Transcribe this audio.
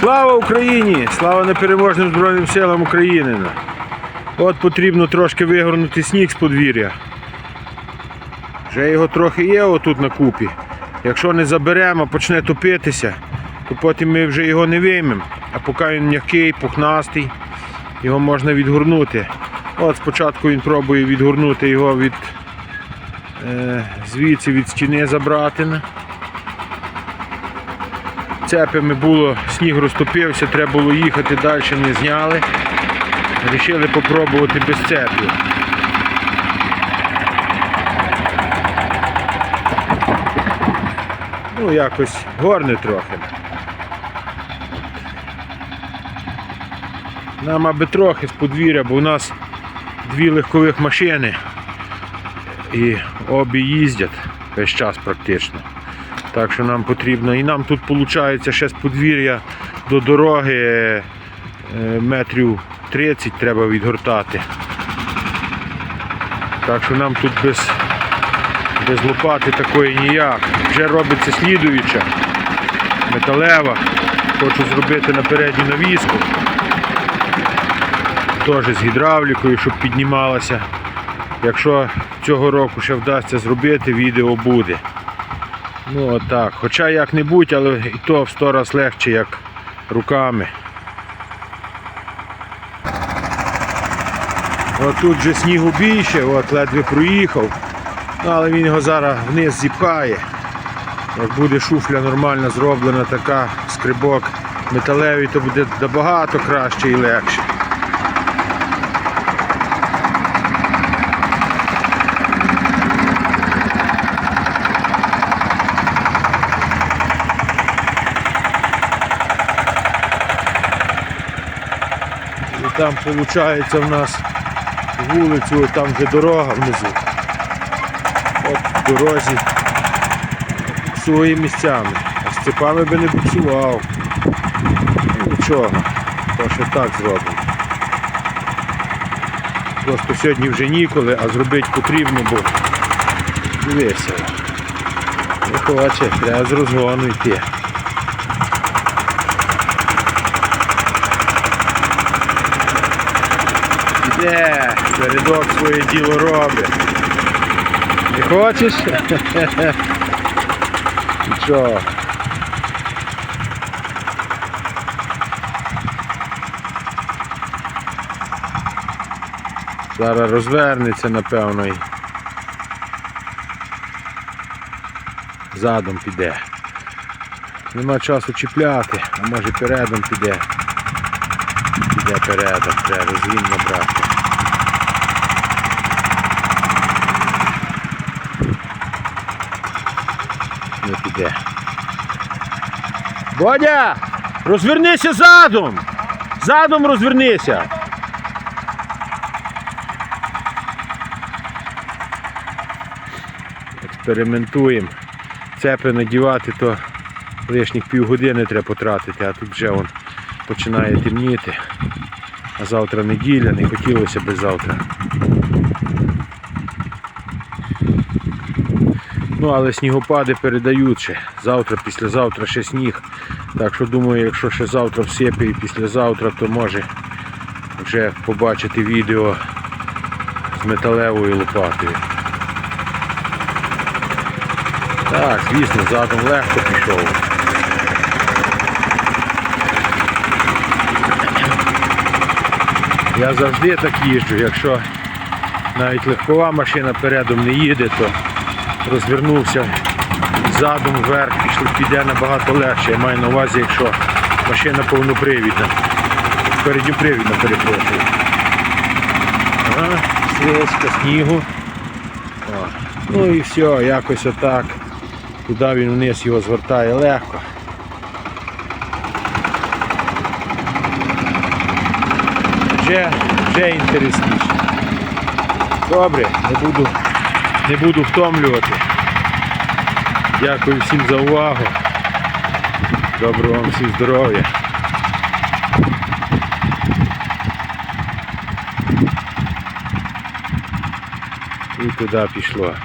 Слава Україні! Слава непереможним Збройним силам України! От потрібно трошки вигорнути сніг з подвір'я. Вже його трохи є отут на купі. Якщо не заберемо, почне топитися, то потім ми вже його не виймемо. А поки він м'який, пухнастий, його можна відгорнути. От спочатку він пробує відгорнути його від е, звідси від стіни забрати. Цепами було, сніг розтопився, треба було їхати далі, не зняли. Рішили попробувати без цепів. Ну, якось горне трохи. Нам аби трохи з подвір'я, бо у нас дві легкових машини і обі їздять весь час практично. Так що нам потрібно. І нам тут виходить ще з подвір'я до дороги е, метрів 30 треба відгортати. Так що нам тут без, без лопати такої ніяк. Вже робиться слідуюча металева. Хочу зробити на передню навіску. Теж з гідравлікою, щоб піднімалася. Якщо цього року ще вдасться зробити, відео буде. Ну отак. Хоча як-небудь, але і то в сто раз легше, як руками. От тут же снігу більше, от ледве проїхав. Ну, але він його зараз вниз зіпхає. Як буде шуфля нормально зроблена, така скрибок металевий, то буде набагато краще і легше. Там виходить у нас вулицю, там вже дорога внизу. От в дорозі буксує місцями. А з цепами би не буксував. Ну, Нічого, то що так зробимо. Просто сьогодні вже ніколи, а зробити потрібно, бо дивися. Хоче, треба з розгону йти. Іде, передок своє діло робить. Не хочеш? Нічого. Зараз розвернеться, напевно, і задом піде. Нема часу чіпляти, а може передом піде. Піде передом, треба розгін набрати. Піде. Бодя! Розвернися задом! Задом розвернися! Експериментуємо. Цепи надівати, то лишніх півгодини треба потратити, а тут вже вон починає темніти. А завтра неділя, не хотілося би завтра. Ну, але снігопади передають. Завтра, післязавтра ще сніг. Так що думаю, якщо ще завтра всипе і післязавтра, то може вже побачити відео з металевою лопатою. Так, звісно, задом легко пішов. Я завжди так їжджу, якщо навіть легкова машина передом не їде, то розвернувся задом вверх, пішло, піде набагато легше. Я маю на увазі, якщо машина повнопривідна. Передньопривідна, перепрошую. Ага, снігу. О. Ну і все, якось отак. Туди він вниз його звертає легко. Вже, вже інтересніше. Добре, не буду, не буду втомлювати. Дякую всім за увагу. Доброго вам всім здоров'я. І туди пішло.